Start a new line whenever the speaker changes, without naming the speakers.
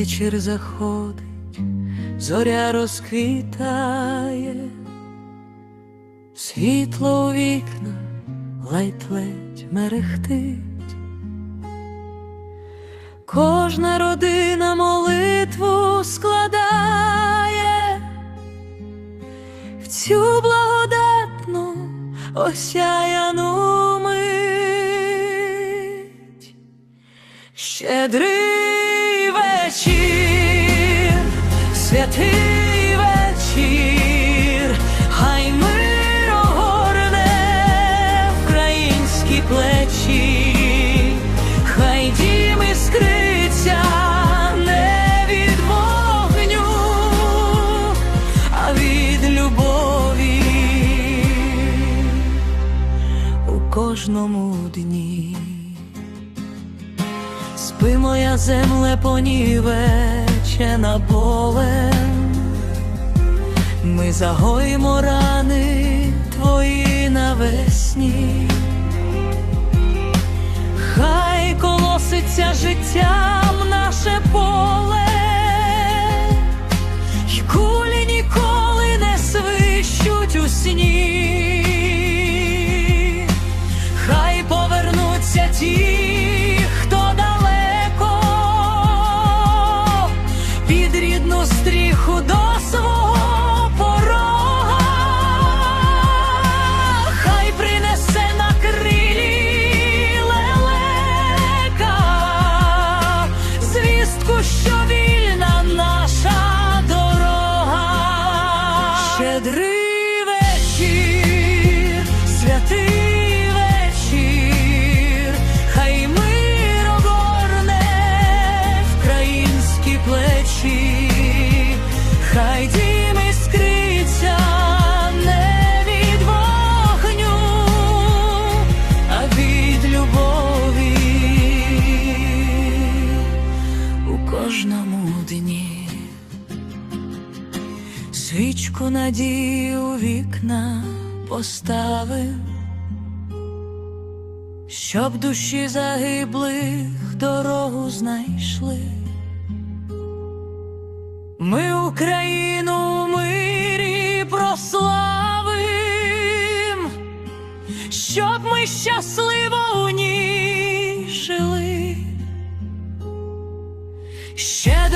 Вечір заходить, зоря розквітає, світло у вікна ледь-ледь мерехтить. Кожна родина молитву складає в цю благодатну осяяну мить. Щедрий вечір, святий вечір, хай мир огорне українські плечі, хай дім іскриться не від вогню, а від любові. У кожному дні. Спи моя земле понівечена болем, ми загоїмо рани твої навесні, хай колоситься життям вечір, Свічку надії у вікна поставив, щоб душі загиблих дорогу знайшли. Ми Україну в мирі прославим, щоб ми щасливо у ній жили. Ще